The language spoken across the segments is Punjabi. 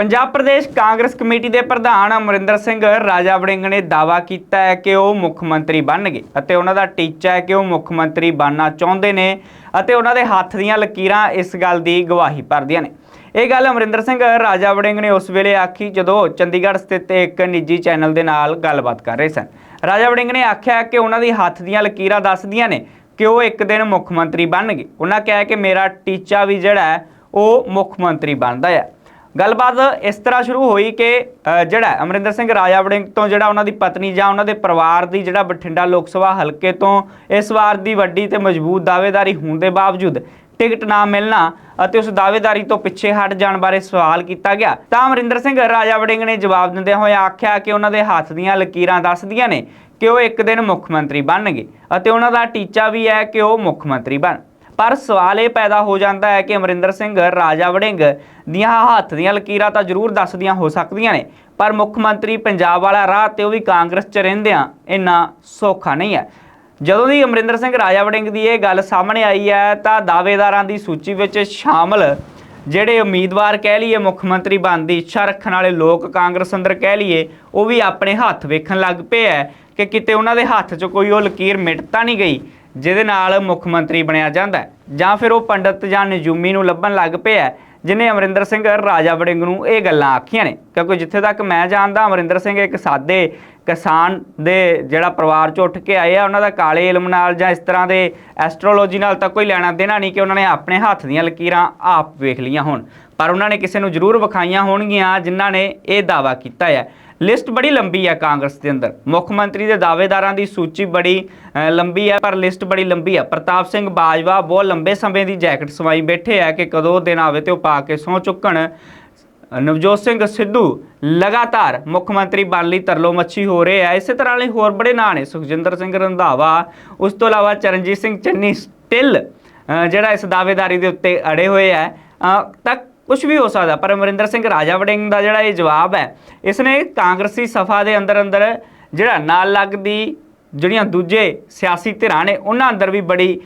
ਪੰਜਾਬ ਪ੍ਰਦੇਸ਼ ਕਾਂਗਰਸ ਕਮੇਟੀ ਦੇ ਪ੍ਰਧਾਨ ਅਮਰਿੰਦਰ ਸਿੰਘ ਰਾਜਾ ਵੜਿੰਗ ਨੇ ਦਾਅਵਾ ਕੀਤਾ ਹੈ ਕਿ ਉਹ ਮੁੱਖ ਮੰਤਰੀ ਬਣਨਗੇ ਅਤੇ ਉਹਨਾਂ ਦਾ ਟੀਚਾ ਹੈ ਕਿ ਉਹ ਮੁੱਖ ਮੰਤਰੀ ਬਣਨਾ ਚਾਹੁੰਦੇ ਨੇ ਅਤੇ ਉਹਨਾਂ ਦੇ ਹੱਥ ਦੀਆਂ ਲਕੀਰਾਂ ਇਸ ਗੱਲ ਦੀ ਗਵਾਹੀ ਭਰਦੀਆਂ ਨੇ। ਇਹ ਗੱਲ ਅਮਰਿੰਦਰ ਸਿੰਘ ਰਾਜਾ ਵੜਿੰਗ ਨੇ ਉਸ ਵੇਲੇ ਆਖੀ ਜਦੋਂ ਚੰਡੀਗੜ੍ਹ ਸਥਿਤ ਇੱਕ ਨਿੱਜੀ ਚੈਨਲ ਦੇ ਨਾਲ ਗੱਲਬਾਤ ਕਰ ਰਹੇ ਸਨ। ਰਾਜਾ ਵੜਿੰਗ ਨੇ ਆਖਿਆ ਕਿ ਉਹਨਾਂ ਦੀ ਹੱਥ ਦੀਆਂ ਲਕੀਰਾਂ ਦੱਸਦੀਆਂ ਨੇ ਕਿ ਉਹ ਇੱਕ ਦਿਨ ਮੁੱਖ ਮੰਤਰੀ ਬਣਨਗੇ। ਉਹਨਾਂ ਕਿਹਾ ਕਿ ਮੇਰਾ ਟੀਚਾ ਵੀ ਜਿਹੜਾ ਹੈ, ਉਹ ਮੁੱਖ ਮੰਤਰੀ ਬਣਦਾ ਹੈ ਗੱਲਬਾਤ ਇਸ ਤਰ੍ਹਾਂ ਸ਼ੁਰੂ ਹੋਈ ਕਿ ਜਿਹੜਾ ਅਮਰਿੰਦਰ ਸਿੰਘ ਰਾਜਾ ਵੜਿੰਗ ਤੋਂ ਜਿਹੜਾ ਉਹਨਾਂ ਦੀ ਪਤਨੀ ਜਾਂ ਉਹਨਾਂ ਦੇ ਪਰਿਵਾਰ ਦੀ ਜਿਹੜਾ ਬਠਿੰਡਾ ਲੋਕ ਸਭਾ ਹਲਕੇ ਤੋਂ ਇਸ ਵਾਰ ਦੀ ਵੱਡੀ ਤੇ ਮਜ਼ਬੂਤ ਦਾਅਵੇਦਾਰੀ ਹੋਣ ਦੇ ਬਾਵਜੂਦ ਟਿਕਟ ਨਾ ਮਿਲਣਾ ਅਤੇ ਉਸ ਦਾਅਵੇਦਾਰੀ ਤੋਂ ਪਿੱਛੇ ਹਟ ਜਾਣ ਬਾਰੇ ਸਵਾਲ ਕੀਤਾ ਗਿਆ, ਤਾਂ ਅਮਰਿੰਦਰ ਸਿੰਘ ਰਾਜਾ ਵੜਿੰਗ ਨੇ ਜਵਾਬ ਦਿੰਦਿਆਂ ਹੋਇਆ ਆਖਿਆ ਕਿ ਉਹਨਾਂ ਦੇ ਹੱਥ ਦੀਆਂ ਲਕੀਰਾਂ ਦੱਸਦੀਆਂ ਨੇ ਕਿ ਉਹ ਇੱਕ ਦਿਨ ਮੁੱਖ ਮੰਤਰੀ ਬਣਨਗੇ ਅਤੇ ਉਹਨਾਂ ਦਾ ਟੀਚਾ ਵੀ ਹੈ ਕਿ ਉਹ ਮੁੱਖ ਮੰਤਰੀ ਬਣ। ਪਰ ਸਵਾਲ ਇਹ ਪੈਦਾ ਹੋ ਜਾਂਦਾ ਹੈ ਕਿ ਅਮਰਿੰਦਰ ਸਿੰਘ ਰਾਜਾ ਵੜਿੰਗ ਦੀਆਂ ਹੱਥ ਦੀਆਂ ਲਕੀਰਾਂ ਤਾਂ ਜ਼ਰੂਰ ਦੱਸਦੀਆਂ ਹੋ ਸਕਦੀਆਂ ਨੇ, ਪਰ ਮੁੱਖ ਮੰਤਰੀ ਪੰਜਾਬ ਵਾਲਾ ਰਾਹ ਤੇ ਉਹ ਵੀ ਕਾਂਗਰਸ 'ਚ ਰਹਿੰਦਿਆਂ ਇੰਨਾ ਸੌਖਾ ਨਹੀਂ ਹੈ। ਜਦੋਂ ਦੀ ਅਮਰਿੰਦਰ ਸਿੰਘ ਰਾਜਾ ਵੜਿੰਗ ਦੀ ਇਹ ਗੱਲ ਸਾਹਮਣੇ ਆਈ ਹੈ ਤਾਂ ਦਾਅਵੇਦਾਰਾਂ ਦੀ ਸੂਚੀ ਵਿੱਚ ਸ਼ਾਮਲ ਜਿਹੜੇ ਉਮੀਦਵਾਰ ਕਹਿ ਲਈਏ ਮੁੱਖ ਮੰਤਰੀ ਬਣਨ ਦੀ ਇੱਛਾ ਰੱਖਣ ਵਾਲੇ ਲੋਕ ਕਾਂਗਰਸ ਅੰਦਰ ਕਹਿ ਲਈਏ, ਉਹ ਵੀ ਆਪਣੇ ਹੱਥ ਵੇਖਣ ਲੱਗ ਪਏ ਹੈ ਕਿ ਕਿਤੇ ਉਹਨਾਂ ਦੇ ਹੱਥ 'ਚ ਕੋਈ ਉਹ ਲਕੀਰ ਮਿਟ ਤਾਂ ਨਹੀਂ ਗਈ। ਜਿਹਦੇ ਨਾਲ ਮੁੱਖ ਮੰਤਰੀ ਬਣਿਆ ਜਾਂਦਾ ਜਾਂ ਫਿਰ ਉਹ ਪੰਡਤ ਜਾਂ ਨਜੂਮੀ ਨੂੰ ਲੱਭਣ ਲੱਗ ਪਿਆ ਹੈ, ਜਿਨੇ ਅਮਰਿੰਦਰ ਸਿੰਘ ਰਾਜਾ ਵੜਿੰਗ ਨੂੰ ਇਹ ਗੱਲਾਂ ਆਖੀਆਂ ਨੇ। ਕਿਉਂਕਿ ਜਿੱਥੇ ਤੱਕ ਮੈਂ ਜਾਣਦਾ ਅਮਰਿੰਦਰ ਸਿੰਘ ਇੱਕ ਸਾਦੇ ਕਿਸਾਨ ਦੇ ਜਿਹੜਾ ਪਰਿਵਾਰ ਚੋਂ ਉੱਠ ਕੇ ਆਏ ਆ ਉਹਨਾਂ ਦਾ ਕਾਲੇ ਇਲਮ ਨਾਲ ਜਾਂ ਇਸ ਤਰ੍ਹਾਂ ਦੇ ਐਸਟ੍ਰੋਲੋਜੀ ਨਾਲ ਤਾਂ ਕੋਈ ਲੈਣਾ ਦੇਣਾ ਨਹੀਂ ਕਿ ਉਹਨਾਂ ਨੇ ਆਪਣੇ ਹੱਥ ਦੀਆਂ ਲਕੀਰਾਂ ਆਪ ਵੇਖ ਲਈਆਂ ਹੋਣ। ਪਰ ਉਹਨਾਂ ਨੇ ਕਿਸੇ ਨੂੰ ਜ਼ਰੂਰ ਵਿਖਾਈਆਂ ਹੋਣਗੀਆਂ ਜਿਨ੍ਹਾਂ ਨੇ ਇਹ ਦਾਅਵਾ ਕੀਤਾ ਹੈ। ਲਿਸਟ ਬੜੀ ਲੰਬੀ ਹੈ ਕਾਂਗਰਸ ਦੇ ਅੰਦਰ। ਮੁੱਖ ਮੰਤਰੀ ਦੇ ਦਾਅਵੇਦਾਰਾਂ ਦੀ ਸੂਚੀ ਬੜੀ ਲੰਬੀ ਹੈ ਪਰ ਲਿਸਟ ਬੜੀ ਲੰਬੀ ਹੈ ਪ੍ਰਤਾਪ ਸਿੰਘ ਬਾਜਵਾ ਬਹੁਤ ਲੰਬੇ ਸਮੇਂ ਦੀ ਜੈਕਟ ਸਵਾਈ ਬੈਠੇ ਹੈ ਕਿ ਕਦੋਂ ਦਿਨ ਆਵੇ ਤੇ ਉਹ ਪਾ ਕੇ ਸਹੁੰ ਚੁੱਕਣ। ਨਵਜੋਤ ਸਿੰਘ ਸਿੱਧੂ ਲਗਾਤਾਰ ਮੁੱਖ ਮੰਤਰੀ ਬਣ ਲਈ ਤਰਲੋ ਮੱਛੀ ਹੋ ਰਹੇ ਆ। ਇਸੇ ਤਰ੍ਹਾਂ ਲਈ ਹੋਰ ਬੜੇ ਨਾਂ ਨੇ, ਸੁਖਜਿੰਦਰ ਸਿੰਘ ਰੰਧਾਵਾ, ਉਸ ਤੋਂ ਇਲਾਵਾ ਚਰਨਜੀਤ ਸਿੰਘ ਚੰਨੀ ਸਟਿਲ ਜਿਹੜਾ ਇਸ ਦਾਅਵੇਦਾਰੀ ਦੇ ਉੱਤੇ ਅੜੇ ਹੋਏ ਆ। ਤੱਕ ਕੁਝ ਵੀ ਹੋ ਸਕਦਾ। ਪਰ ਅਮਰਿੰਦਰ ਸਿੰਘ ਰਾਜਾ ਵੜਿੰਗ ਦਾ ਜਿਹੜਾ ਇਹ ਜਵਾਬ ਹੈ ਇਸ ਨੇ ਕਾਂਗਰਸੀ ਸਫਾ ਦੇ ਅੰਦਰ ਅੰਦਰ ਜਿਹੜਾ ਨਾਲ ਲੱਗਦੀ ਜਿਹੜੀਆਂ ਦੂਜੇ ਸਿਆਸੀ ਧਿਰਾਂ ਨੇ, ਉਹਨਾਂ ਅੰਦਰ ਵੀ ਬੜੀ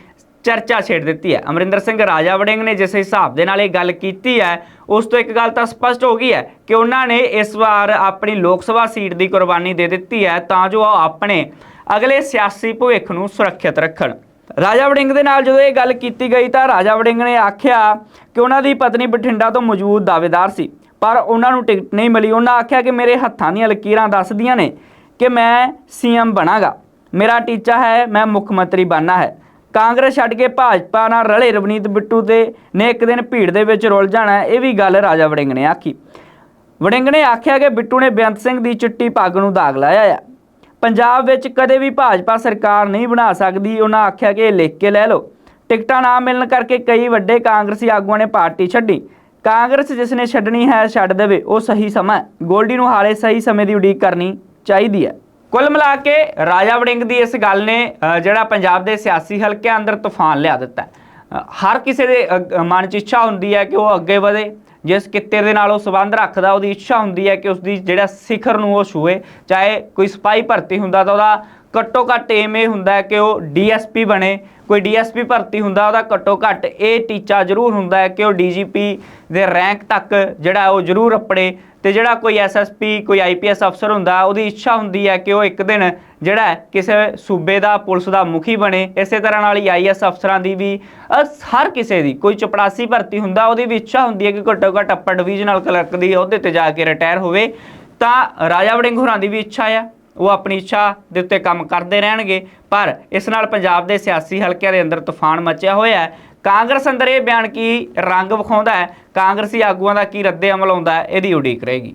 ਚਰਚਾ ਛੇੜ ਦਿੱਤੀ ਹੈ। ਅਮਰਿੰਦਰ ਸਿੰਘ ਰਾਜਾ ਵੜਿੰਗ ਨੇ ਜਿਸ ਹਿਸਾਬ ਦੇ ਨਾਲ ਇਹ ਗੱਲ ਕੀਤੀ ਹੈ, ਉਸ ਤੋਂ ਇੱਕ ਗੱਲ ਤਾਂ ਸਪਸ਼ਟ ਹੋ ਗਈ ਹੈ ਕਿ ਉਹਨਾਂ ਨੇ ਇਸ ਵਾਰ ਆਪਣੀ ਲੋਕ ਸਭਾ ਸੀਟ ਦੀ ਕੁਰਬਾਨੀ ਦੇ ਦਿੱਤੀ ਹੈ, ਤਾਂ ਜੋ ਉਹ ਆਪਣੇ ਅਗਲੇ ਸਿਆਸੀ ਭਵਿੱਖ ਨੂੰ ਸੁਰੱਖਿਅਤ ਰੱਖਣ। ਰਾਜਾ ਵੜਿੰਗ ਦੇ ਨਾਲ ਜਦੋਂ ਇਹ ਗੱਲ ਕੀਤੀ ਗਈ ਤਾਂ ਰਾਜਾ ਵੜਿੰਗ ਨੇ ਆਖਿਆ ਕਿ ਉਹਨਾਂ ਦੀ ਪਤਨੀ ਬਠਿੰਡਾ ਤੋਂ ਮੌਜੂਦ ਦਾਅਵੇਦਾਰ ਸੀ, ਪਰ ਉਹਨਾਂ ਨੂੰ ਟਿਕਟ ਨਹੀਂ ਮਿਲੀ। ਉਹਨਾਂ ਆਖਿਆ ਕਿ ਮੇਰੇ ਹੱਥਾਂ ਦੀਆਂ ਲਕੀਰਾਂ ਦੱਸਦੀਆਂ ਨੇ ਕਿ ਮੈਂ ਸੀਐਮ ਬਣਾਗਾ। ਮੇਰਾ ਟੀਚਾ ਹੈ, ਮੈਂ ਮੁੱਖ ਮੰਤਰੀ ਬਣਨਾ ਹੈ। ਕਾਂਗਰਸ ਛੱਡ ਕੇ ਭਾਜਪਾ ਨਾਲ ਰਲੇ ਰਵਨੀਤ ਬਿੱਟੂ ਤੇ ਨੇ ਇੱਕ ਦਿਨ ਭੀੜ ਦੇ ਵਿੱਚ ਰੁੱਲ ਜਾਣਾ, ਇਹ ਵੀ ਗੱਲ ਰਾਜਾ ਵੜਿੰਗ ਨੇ ਆਖੀ। ਵੜਿੰਗ ਨੇ ਆਖਿਆ ਕਿ ਬਿੱਟੂ ਨੇ ਬੇਅੰਤ ਸਿੰਘ ਦੀ ਚਿੱਟੀ ਪੱਗ ਨੂੰ ਦਾਗ ਲਾਇਆ ਹੈ ਪੰਜਾਬ ਵਿੱਚ ਕਦੇ ਵੀ ਭਾਜਪਾ ਸਰਕਾਰ ਨਹੀਂ ਬਣਾ ਸਕਦੀ ਉਹਨਾਂ ਆਖਿਆ ਕਿ ਇਹ ਲਿਖ ਕੇ ਲੈ ਲਓ। ਟਿਕਟਾਂ ਨਾ ਮਿਲਣ ਕਰਕੇ ਕਈ ਵੱਡੇ ਕਾਂਗਰਸੀ ਆਗੂਆਂ ਨੇ ਪਾਰਟੀ ਛੱਡੀ। ਕਾਂਗਰਸ ਜਿਸ ਨੇ ਛੱਡਣੀ ਹੈ ਛੱਡ ਦੇਵੇ ਉਹ ਸਹੀ ਸਮਾਂ ਗੋਲਡੀ ਨੂੰ ਹਾਲੇ ਸਹੀ ਸਮੇਂ ਦੀ ਉਡੀਕ ਕਰਨੀ ਚਾਹੀਦੀ ਹੈ। ਕੁੱਲ ਮਿਲਾ ਕੇ ਰਾਜਾ ਵੜਿੰਗ ਦੀ ਇਸ ਗੱਲ ਨੇ ਜਿਹੜਾ ਪੰਜਾਬ ਦੇ ਸਿਆਸੀ ਹਲਕਿਆਂ ਅੰਦਰ ਤੂਫਾਨ ਲਿਆ ਦਿੱਤਾ ਹਰ ਕਿਸੇ ਦੇ ਅ, ਮਨ 'ਚ ਇੱਛਾ ਹੁੰਦੀ ਹੈ ਕਿ ਉਹ ਅੱਗੇ ਵਧੇ। ਜਿਸ ਕਿੱਤੇ ਦੇ ਨਾਲ ਉਹ ਸਬੰਧ ਰੱਖਦਾ, ਉਹਦੀ ਇੱਛਾ ਹੁੰਦੀ ਹੈ ਕਿ ਉਸ ਦੀ ਜਿਹੜਾ ਸਿਖਰ ਨੂੰ ਉਹ ਛੂਏ ਚਾਹੇ ਕੋਈ ਸਿਪਾਹੀ ਭਰਤੀ ਹੁੰਦਾ ਤਾਂ ਉਹਦਾ ਘੱਟੋ ਘੱਟ ਏਮ ਇਹ ਹੁੰਦਾ ਕਿ ਉਹ ਡੀਐਸਪੀ ਬਣੇ, ਕੋਈ ਡੀਐਸਪੀ ਭਰਤੀ ਹੁੰਦਾ, ਉਹਦਾ ਘੱਟੋ ਘੱਟ ਇਹ ਟੀਚਾ ਜ਼ਰੂਰ ਹੁੰਦਾ ਹੈ ਕਿ ਉਹ ਡੀਜੀਪੀ ਦੇ ਰੈਂਕ ਤੱਕ ਜਿਹੜਾ ਉਹ ਜ਼ਰੂਰ ਅੱਪੜੇ ਤੇ ਜਿਹੜਾ ਕੋਈ ਐਸਐਸਪੀ ਕੋਈ ਆਈਪੀਐਸ ਅਫਸਰ ਹੁੰਦਾ, ਉਹਦੀ ਇੱਛਾ ਹੁੰਦੀ ਹੈ ਕਿ ਉਹ ਇੱਕ ਦਿਨ ਜਿਹੜਾ ਕਿਸੇ ਸੂਬੇ ਦਾ, ਪੁਲਿਸ ਦਾ ਮੁਖੀ ਬਣੇ। ਇਸੇ ਤਰ੍ਹਾਂ ਨਾਲ ਹੀ ਆਈਐਸ ਅਫਸਰਾਂ ਦੀ ਵੀ ਹਰ ਕਿਸੇ ਦੀ, ਕੋਈ ਚਪੜਾਸੀ ਭਰਤੀ ਹੁੰਦਾ, ਉਹਦੀ ਵੀ ਇੱਛਾ ਹੁੰਦੀ ਹੈ ਕਿ ਘੱਟੋ ਘੱਟ ਅੱਪਰ ਡਿਵੀਜ਼ਨਲ ਕਲਰਕ ਦੀ ਅਹੁਦੇ ਤੇ ਜਾ ਕੇ ਰਿਟਾਇਰ ਹੋਵੇ। ਤਾਂ ਰਾਜਾ ਵੜਿੰਗ ਹੋਰਾਂ ਦੀ ਵੀ ਇੱਛਾ ਆ। ਉਹ ਆਪਣੀ ਇੱਛਾ ਦੇ ਉੱਤੇ ਕੰਮ ਕਰਦੇ ਰਹਿਣਗੇ। ਪਰ ਇਸ ਨਾਲ ਪੰਜਾਬ ਦੇ ਸਿਆਸੀ ਹਲਕਿਆਂ ਦੇ ਅੰਦਰ ਤੂਫਾਨ ਮਚਿਆ ਹੋਇਆ ਹੈ। ਕਾਂਗਰਸ ਅੰਦਰ ਇਹ ਬਿਆਨ ਕੀ ਰੰਗ ਵਿਖਾਉਂਦਾ ਹੈ? ਕਾਂਗਰਸੀ ਆਗੂਆਂ ਦਾ ਕੀ ਰੱਦੇ ਅਮਲ ਆਉਂਦਾ ਹੈ? ਇਹਦੀ ਉਡੀਕ ਰਹੇਗੀ।